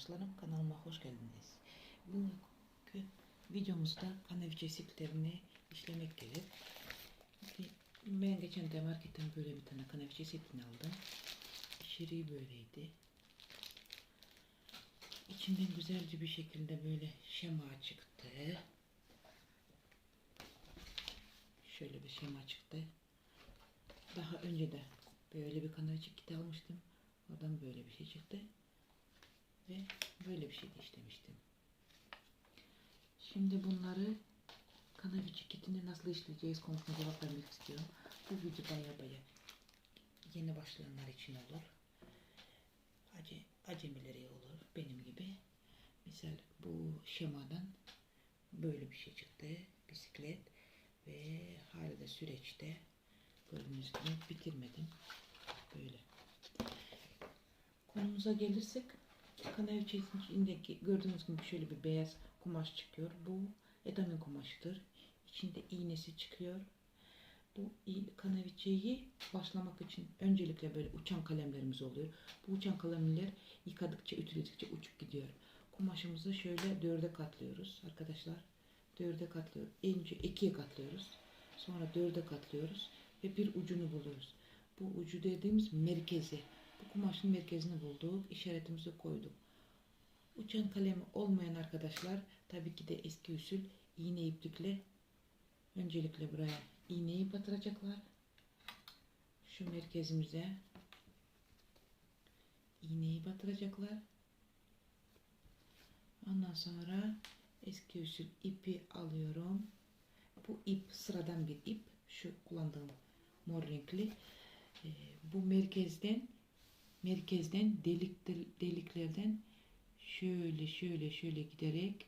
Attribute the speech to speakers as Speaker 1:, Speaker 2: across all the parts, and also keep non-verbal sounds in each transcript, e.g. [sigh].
Speaker 1: arkadaşlarım kanalıma hoş geldiniz. Bugünkü videomuzda kanaviçe siplerini işlemek gerek. Ben geçen de marketten böyle bir tane kanaviçe sipini aldım. İçeriği böyleydi. İçinden güzelce bir şekilde böyle şema çıktı. Şöyle bir şema çıktı. Daha önce de böyle bir kanaviçe kiti almıştım. Oradan böyle bir şey çıktı. Ve böyle bir şey de işlemiştim. Şimdi bunları kanaviçe kitini nasıl işleyeceğiz konusuna cevap vermek istiyorum. Bu video baya baya yeni başlayanlar için olur. Ace, acemilere olur benim gibi. Misal bu şemadan böyle bir şey çıktı. Bisiklet ve hala da süreçte gördüğünüz gibi bitirmedim. Böyle. Konumuza gelirsek kanal içerisindeki gördüğünüz gibi şöyle bir beyaz kumaş çıkıyor. Bu edamin kumaşıdır. İçinde iğnesi çıkıyor. Bu kanaviçeyi başlamak için öncelikle böyle uçan kalemlerimiz oluyor. Bu uçan kalemler yıkadıkça ütüledikçe uçup gidiyor. Kumaşımızı şöyle dörde katlıyoruz arkadaşlar. Dörde katlıyoruz. Önce ikiye katlıyoruz. Sonra dörde katlıyoruz ve bir ucunu buluyoruz. Bu ucu dediğimiz merkezi. Bu kumaşın merkezini bulduk. işaretimizi koyduk. Uçan kalemi olmayan arkadaşlar tabii ki de eski usul iğne iplikle öncelikle buraya iğneyi batıracaklar. Şu merkezimize iğneyi batıracaklar. Ondan sonra eski usul ipi alıyorum. Bu ip sıradan bir ip. Şu kullandığım mor renkli. Ee, bu merkezden merkezden delik deliklerden şöyle şöyle şöyle giderek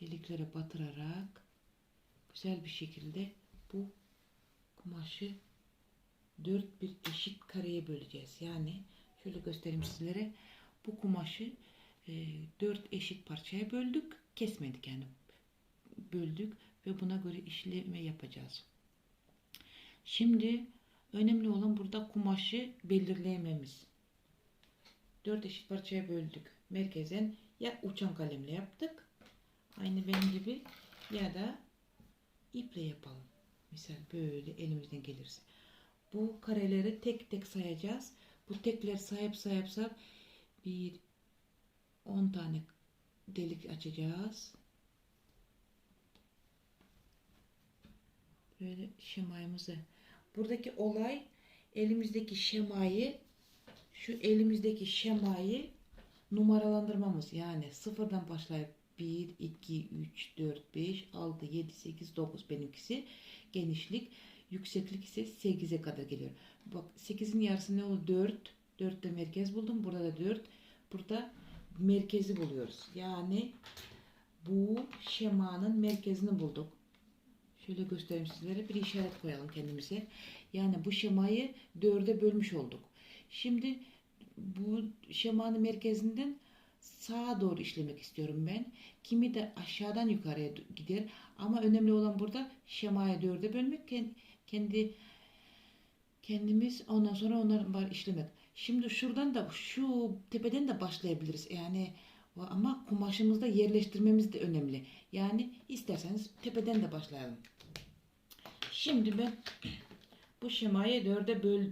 Speaker 1: deliklere batırarak güzel bir şekilde bu kumaşı dört bir eşit kareye böleceğiz. Yani şöyle göstereyim sizlere. Bu kumaşı e, dört eşit parçaya böldük. Kesmedik yani. Böldük ve buna göre işleme yapacağız. Şimdi önemli olan burada kumaşı belirleyememiz. Dört eşit parçaya böldük. Merkezden ya uçan kalemle yaptık. Aynı benim gibi ya da iple yapalım. Misal böyle elimizden gelirse. Bu kareleri tek tek sayacağız. Bu tekler sayıp sayıp sayıp bir 10 tane delik açacağız. Böyle şemayımızı. Buradaki olay elimizdeki şemayı şu elimizdeki şemayı numaralandırmamız. Yani sıfırdan başlayıp 1, 2, 3, 4, 5, 6, 7, 8, 9 benimkisi genişlik. Yükseklik ise 8'e kadar geliyor. Bak 8'in yarısı ne oldu? 4. 4'te merkez buldum. Burada da 4. Burada merkezi buluyoruz. Yani bu şemanın merkezini bulduk. Şöyle göstereyim sizlere. Bir işaret koyalım kendimize. Yani bu şemayı dörde bölmüş olduk. Şimdi bu şemanın merkezinden sağa doğru işlemek istiyorum ben. Kimi de aşağıdan yukarıya gider. Ama önemli olan burada şemaya dörde bölmek. Kendi kendimiz ondan sonra onları var işlemek. Şimdi şuradan da şu tepeden de başlayabiliriz. Yani ama kumaşımızda yerleştirmemiz de önemli. Yani isterseniz tepeden de başlayalım. Şimdi ben bu şemayı dörde böl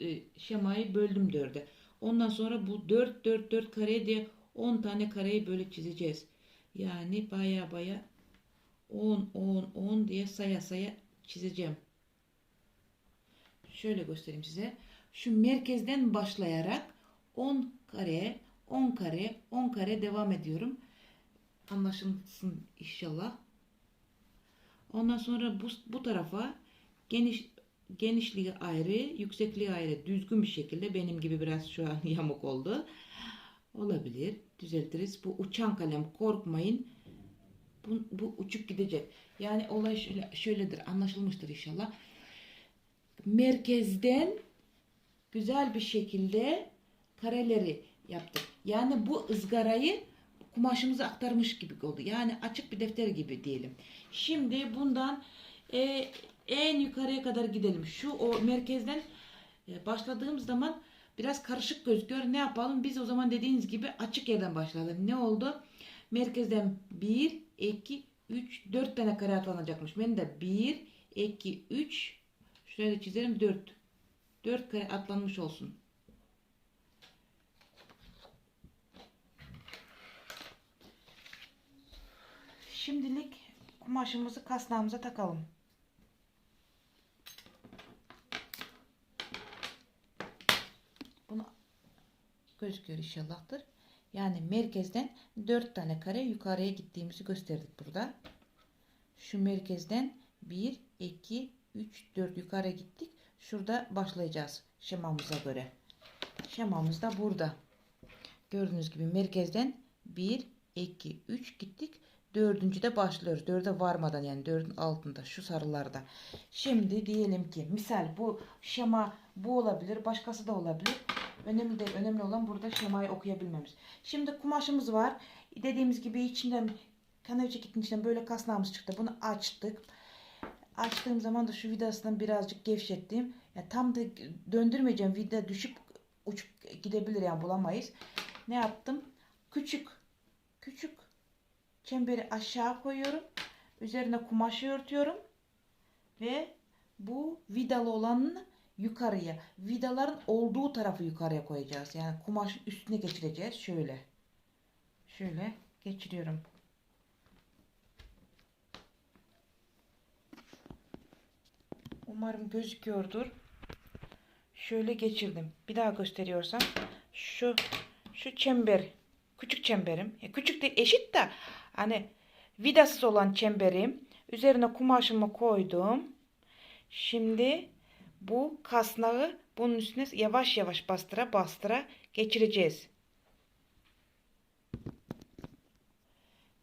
Speaker 1: e, şemayı böldüm dörde. Ondan sonra bu 4 4 4 kare diye 10 tane kareyi böyle çizeceğiz. Yani baya baya 10 10 10 diye saya saya çizeceğim. Şöyle göstereyim size. Şu merkezden başlayarak 10 kare, 10 kare, 10 kare devam ediyorum. Anlaşılsın inşallah. Ondan sonra bu, bu tarafa geniş genişliği ayrı, yüksekliği ayrı düzgün bir şekilde benim gibi biraz şu an [laughs] yamuk oldu. Olabilir. Düzeltiriz. Bu uçan kalem korkmayın. Bu, bu uçup gidecek. Yani olay şöyle, şöyledir. Anlaşılmıştır inşallah. Merkezden güzel bir şekilde kareleri yaptık. Yani bu ızgarayı kumaşımıza aktarmış gibi oldu. Yani açık bir defter gibi diyelim. Şimdi bundan e, en yukarıya kadar gidelim. Şu o merkezden e, başladığım zaman biraz karışık gözüküyor. Ne yapalım? Biz o zaman dediğiniz gibi açık yerden başlayalım. Ne oldu? Merkezden 1, 2, 3, 4 tane kare atlanacakmış. Ben de 1, 2, 3, şöyle çizelim 4. 4 kare atlanmış olsun. Şimdilik kumaşımızı kasnağımıza takalım. Bunu gözüküyor inşallahtır. Yani merkezden 4 tane kare yukarıya gittiğimizi gösterdik burada. Şu merkezden 1, 2, 3, 4 yukarı gittik. Şurada başlayacağız şemamıza göre. Şemamız da burada. Gördüğünüz gibi merkezden 1, 2, 3 gittik. Dördüncü de başlıyoruz. Dörde varmadan yani dördün altında şu sarılarda. Şimdi diyelim ki misal bu şema bu olabilir. Başkası da olabilir. Önemli değil. Önemli olan burada şemayı okuyabilmemiz. Şimdi kumaşımız var. Dediğimiz gibi içinden kanal ceketin içinden böyle kasnağımız çıktı. Bunu açtık. Açtığım zaman da şu vidasından birazcık gevşettim. Yani tam da döndürmeyeceğim. Vida düşüp uçup gidebilir yani bulamayız. Ne yaptım? Küçük küçük çemberi aşağı koyuyorum. Üzerine kumaşı örtüyorum. Ve bu vidalı olanını yukarıya, vidaların olduğu tarafı yukarıya koyacağız. Yani kumaşın üstüne geçireceğiz. Şöyle. Şöyle geçiriyorum. Umarım gözüküyordur. Şöyle geçirdim. Bir daha gösteriyorsam şu şu çember küçük çemberim. Ya küçük değil eşit de hani vidasız olan çemberim. Üzerine kumaşımı koydum. Şimdi bu kasnağı bunun üstüne yavaş yavaş bastıra bastıra geçireceğiz.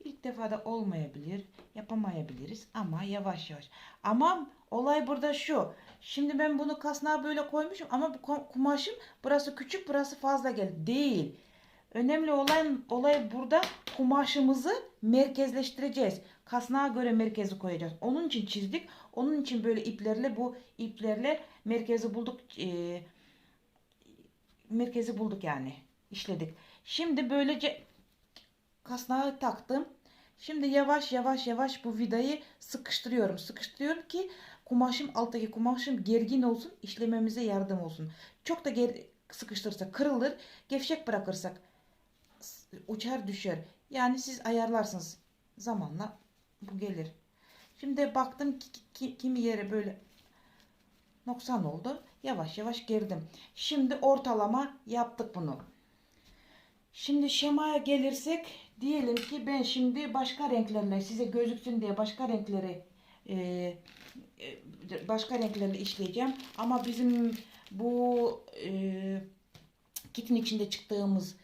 Speaker 1: İlk defada olmayabilir, yapamayabiliriz ama yavaş yavaş. Ama olay burada şu. Şimdi ben bunu kasnağa böyle koymuşum ama bu kumaşım burası küçük, burası fazla geldi. Değil. Önemli olan olay burada kumaşımızı merkezleştireceğiz. Kasnağa göre merkezi koyacağız. Onun için çizdik. Onun için böyle iplerle bu iplerle merkezi bulduk. E, merkezi bulduk yani. işledik. Şimdi böylece kasnağı taktım. Şimdi yavaş yavaş yavaş bu vidayı sıkıştırıyorum. Sıkıştırıyorum ki kumaşım alttaki kumaşım gergin olsun. işlememize yardım olsun. Çok da ger sıkıştırırsak kırılır. Gevşek bırakırsak uçar düşer. Yani siz ayarlarsınız. Zamanla bu gelir. Şimdi baktım ki, ki, kimi yere böyle noksan oldu. Yavaş yavaş gerdim. Şimdi ortalama yaptık bunu. Şimdi şemaya gelirsek diyelim ki ben şimdi başka renklerle size gözüksün diye başka renkleri e, e, başka renklerle işleyeceğim. Ama bizim bu e, kitin içinde çıktığımız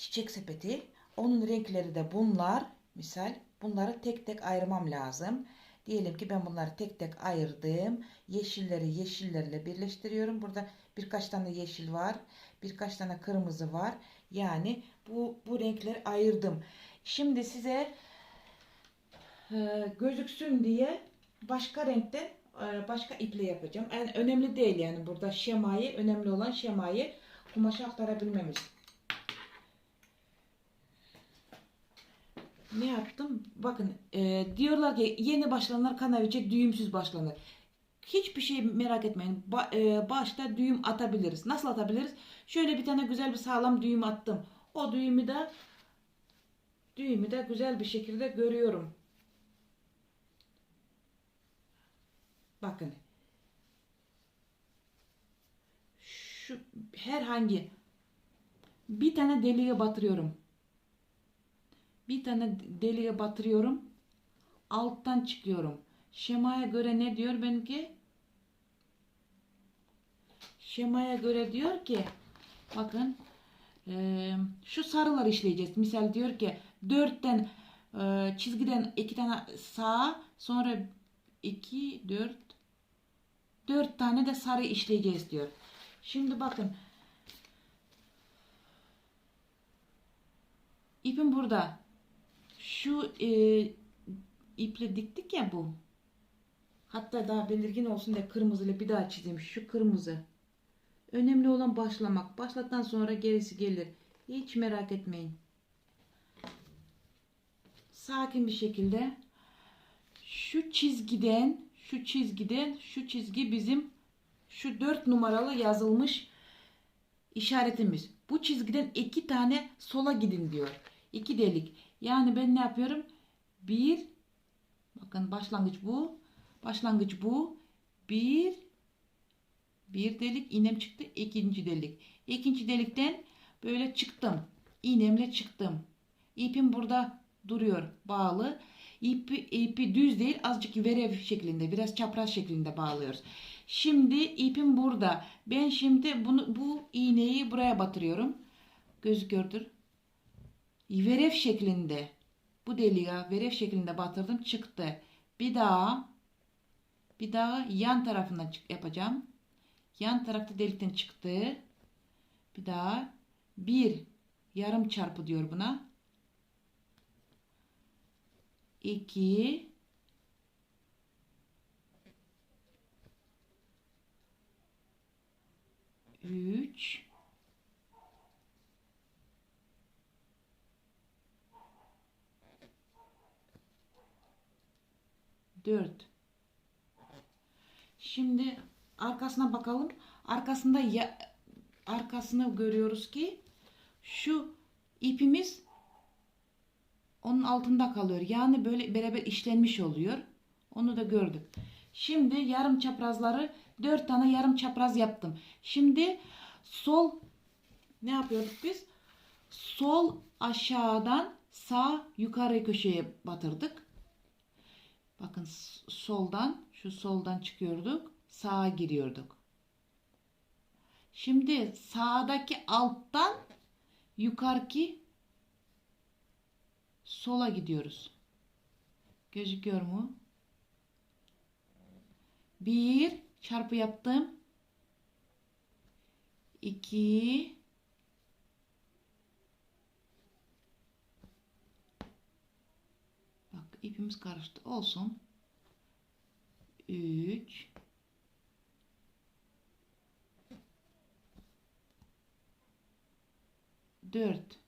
Speaker 1: çiçek sepeti onun renkleri de bunlar. Misal bunları tek tek ayırmam lazım. Diyelim ki ben bunları tek tek ayırdım. Yeşilleri yeşillerle birleştiriyorum. Burada birkaç tane yeşil var. Birkaç tane kırmızı var. Yani bu, bu renkleri ayırdım. Şimdi size e, gözüksün diye başka renkte e, başka iple yapacağım. Yani önemli değil yani burada şemayı önemli olan şemayı kumaşa aktarabilmemiz. Ne yaptım? Bakın e, diyorlar ki yeni başlananlar kanaviçe düğümsüz başlanır. Hiçbir şey merak etmeyin. Ba, e, başta düğüm atabiliriz. Nasıl atabiliriz? Şöyle bir tane güzel bir sağlam düğüm attım. O düğümü de düğümü de güzel bir şekilde görüyorum. Bakın. Şu herhangi bir tane deliğe batırıyorum bir tane deliğe batırıyorum. Alttan çıkıyorum. Şemaya göre ne diyor benimki? Şemaya göre diyor ki bakın e, şu sarılar işleyeceğiz. Misal diyor ki dörtten e, çizgiden iki tane sağ sonra iki dört dört tane de sarı işleyeceğiz diyor. Şimdi bakın ipim burada şu e, iple diktik ya bu. Hatta daha belirgin olsun diye kırmızıyla bir daha çizeyim. Şu kırmızı. Önemli olan başlamak. Başlattan sonra gerisi gelir. Hiç merak etmeyin. Sakin bir şekilde şu çizgiden şu çizgiden şu çizgi bizim şu 4 numaralı yazılmış işaretimiz. Bu çizgiden iki tane sola gidin diyor. İki delik. Yani ben ne yapıyorum? Bir bakın başlangıç bu. Başlangıç bu. Bir bir delik iğnem çıktı. ikinci delik. İkinci delikten böyle çıktım. İğnemle çıktım. İpim burada duruyor bağlı. İpi, ipi düz değil azıcık verev şeklinde biraz çapraz şeklinde bağlıyoruz. Şimdi ipim burada. Ben şimdi bunu bu iğneyi buraya batırıyorum. Gözüküyordur. Verev şeklinde bu deliğe verev şeklinde batırdım çıktı. Bir daha bir daha yan tarafından yapacağım. Yan tarafta delikten çıktı. Bir daha bir yarım çarpı diyor buna. 2 3 4 Şimdi arkasına bakalım. Arkasında ya, arkasını görüyoruz ki şu ipimiz onun altında kalıyor. Yani böyle beraber işlenmiş oluyor. Onu da gördük. Şimdi yarım çaprazları 4 tane yarım çapraz yaptım. Şimdi sol ne yapıyorduk biz? Sol aşağıdan sağ yukarı köşeye batırdık. Bakın soldan şu soldan çıkıyorduk. Sağa giriyorduk. Şimdi sağdaki alttan yukarıki sola gidiyoruz. Gözüküyor mu? Bir çarpı yaptım. 2 ipimiz karıştı. Olsun. Üç dört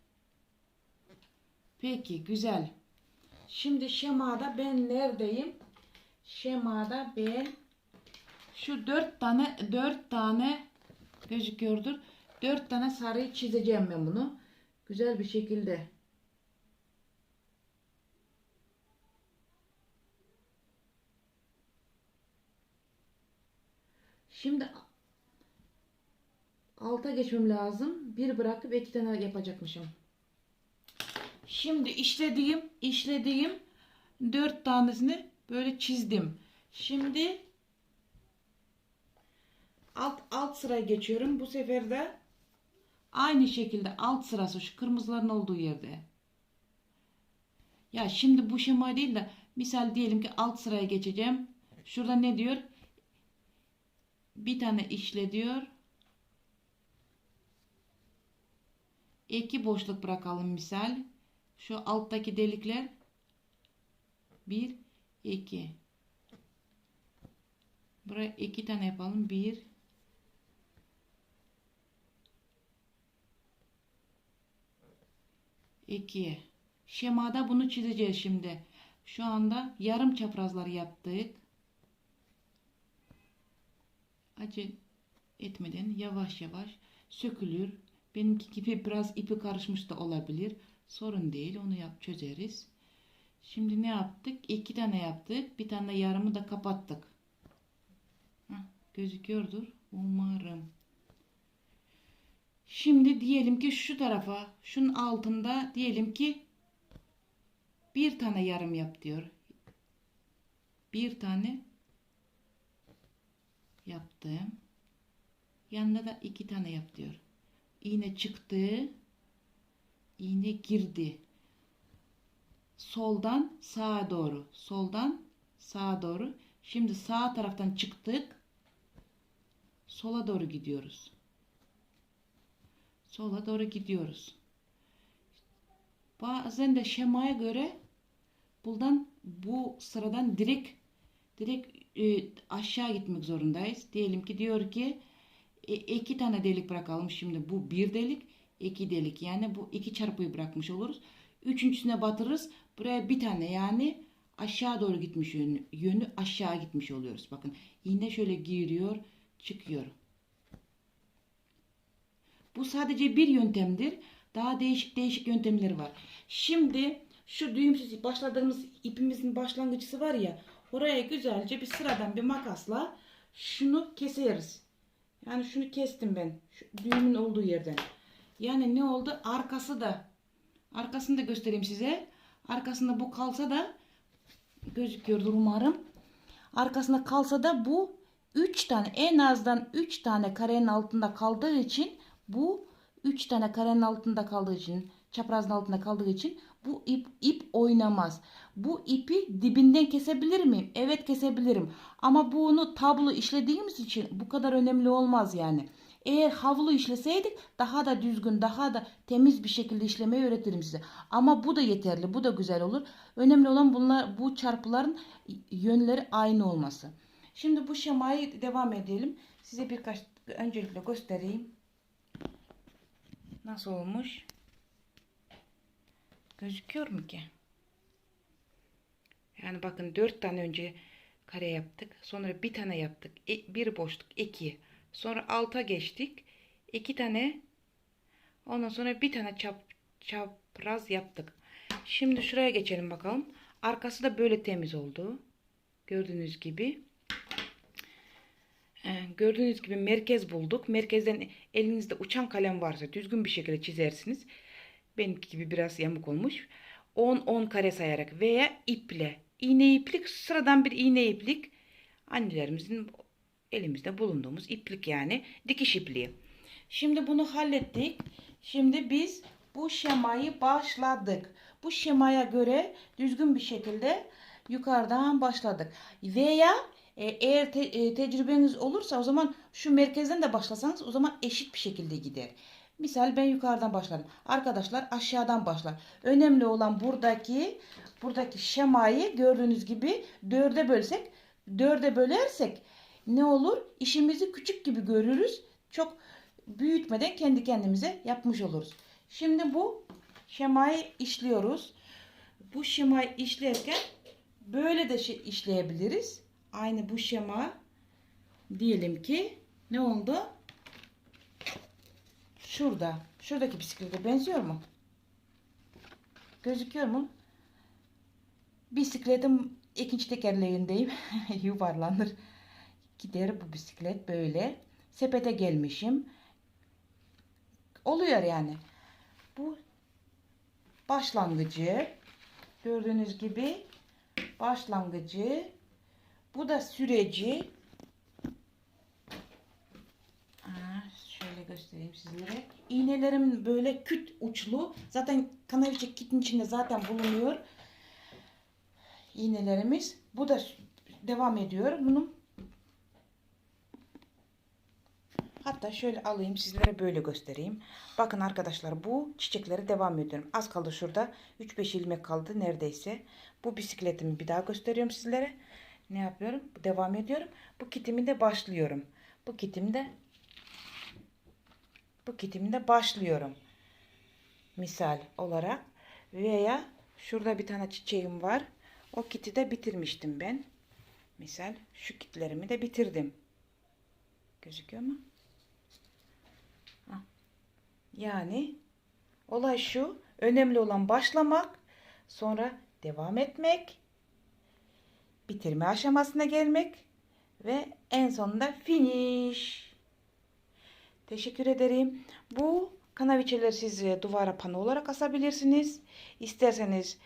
Speaker 1: Peki güzel. Şimdi şemada ben neredeyim? Şemada ben şu dört tane dört tane gözüküyordur. Dört tane sarıyı çizeceğim ben bunu. Güzel bir şekilde. Şimdi alta geçmem lazım. Bir bırakıp iki tane yapacakmışım. Şimdi işlediğim işlediğim dört tanesini böyle çizdim. Şimdi alt alt sıraya geçiyorum. Bu sefer de aynı şekilde alt sırası şu kırmızıların olduğu yerde. Ya şimdi bu şema değil de misal diyelim ki alt sıraya geçeceğim. Şurada ne diyor? Bir tane işle diyor. İki boşluk bırakalım misal. Şu alttaki delikler 1 2 Buraya iki tane yapalım. 1 2 Şemada bunu çizeceğiz şimdi. Şu anda yarım çaprazları yaptık. Acı etmeden yavaş yavaş sökülür. Benimki gibi biraz ipi karışmış da olabilir. Sorun değil. Onu yap çözeriz. Şimdi ne yaptık? İki tane yaptık. Bir tane yarımı da kapattık. Heh, gözüküyordur. Umarım. Şimdi diyelim ki şu tarafa, şunun altında diyelim ki bir tane yarım yap diyor. Bir tane yaptım. Yanında da iki tane yap diyor. İğne çıktı iğne girdi. Soldan sağa doğru. Soldan sağa doğru. Şimdi sağ taraftan çıktık. Sola doğru gidiyoruz. Sola doğru gidiyoruz. Bazen de şemaya göre buradan bu sıradan direkt direkt aşağı gitmek zorundayız. Diyelim ki diyor ki E, iki tane delik bırakalım. Şimdi bu bir delik, iki delik. Yani bu iki çarpıyı bırakmış oluruz. Üçüncüsüne batırırız. Buraya bir tane yani aşağı doğru gitmiş yönü, yönü aşağı gitmiş oluyoruz. Bakın iğne şöyle giriyor, çıkıyor. Bu sadece bir yöntemdir. Daha değişik değişik yöntemleri var. Şimdi şu düğümsüz başladığımız ipimizin başlangıcısı var ya oraya güzelce bir sıradan bir makasla şunu keseriz. Yani şunu kestim ben. Şu düğümün olduğu yerden. Yani ne oldu? Arkası da arkasını da göstereyim size. Arkasında bu kalsa da gözüküyordur umarım. Arkasında kalsa da bu 3 tane en azdan 3 tane karenin altında kaldığı için bu 3 tane karenin altında kaldığı için çaprazın altında kaldığı için bu ip, ip oynamaz. Bu ipi dibinden kesebilir miyim? Evet kesebilirim. Ama bunu tablo işlediğimiz için bu kadar önemli olmaz yani. Eğer havlu işleseydik daha da düzgün, daha da temiz bir şekilde işlemeyi öğretirim size. Ama bu da yeterli, bu da güzel olur. Önemli olan bunlar bu çarpıların yönleri aynı olması. Şimdi bu şemayı devam edelim. Size birkaç öncelikle göstereyim. Nasıl olmuş? Gözüküyor mu ki? Yani bakın dört tane önce kare yaptık. Sonra bir tane yaptık. E, bir boşluk iki. Sonra alta geçtik. iki tane. Ondan sonra bir tane çap, çapraz yaptık. Şimdi şuraya geçelim bakalım. Arkası da böyle temiz oldu. Gördüğünüz gibi. Ee, gördüğünüz gibi merkez bulduk. Merkezden elinizde uçan kalem varsa düzgün bir şekilde çizersiniz. Benimki gibi biraz yamuk olmuş. 10-10 kare sayarak veya iple. İğne iplik sıradan bir iğne iplik. Annelerimizin elimizde bulunduğumuz iplik yani dikiş ipliği. Şimdi bunu hallettik. Şimdi biz bu şemayı başladık. Bu şemaya göre düzgün bir şekilde yukarıdan başladık. Veya e, eğer te, e, tecrübeniz olursa o zaman şu merkezden de başlasanız o zaman eşit bir şekilde gider. Misal ben yukarıdan başladım. Arkadaşlar aşağıdan başlar. Önemli olan buradaki buradaki şemayı gördüğünüz gibi dörde bölsek dörde bölersek ne olur? İşimizi küçük gibi görürüz. Çok büyütmeden kendi kendimize yapmış oluruz. Şimdi bu şemayı işliyoruz. Bu şemayı işlerken böyle de şey işleyebiliriz. Aynı bu şema diyelim ki ne oldu? Şurada. Şuradaki bisiklete benziyor mu? Gözüküyor mu? Bisikletim ikinci tekerleğindeyim. [laughs] Yuvarlanır. Gider bu bisiklet böyle. Sepete gelmişim. Oluyor yani. Bu başlangıcı. Gördüğünüz gibi başlangıcı. Bu da süreci. Şöyle göstereyim sizlere. İğnelerim böyle küt uçlu. Zaten kanaviçe kitin içinde zaten bulunuyor. İğnelerimiz. Bu da devam ediyor. Bunun Hatta şöyle alayım sizlere böyle göstereyim. Bakın arkadaşlar bu çiçekleri devam ediyorum. Az kaldı şurada. 3-5 ilmek kaldı neredeyse. Bu bisikletimi bir daha gösteriyorum sizlere. Ne yapıyorum? Devam ediyorum. Bu kitimi de başlıyorum. Bu kitimi de bu kitimde başlıyorum. Misal olarak veya şurada bir tane çiçeğim var. O kiti de bitirmiştim ben. Misal şu kitlerimi de bitirdim. Gözüküyor mu? Yani olay şu. Önemli olan başlamak, sonra devam etmek, bitirme aşamasına gelmek ve en sonunda finish. Teşekkür ederim. Bu kanaviçeleri siz e, duvara pano olarak asabilirsiniz. İsterseniz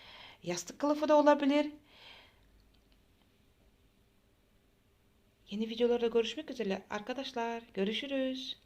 Speaker 1: yastık kılıfı da olabilir. Yeni videolarda görüşmek üzere arkadaşlar. Görüşürüz.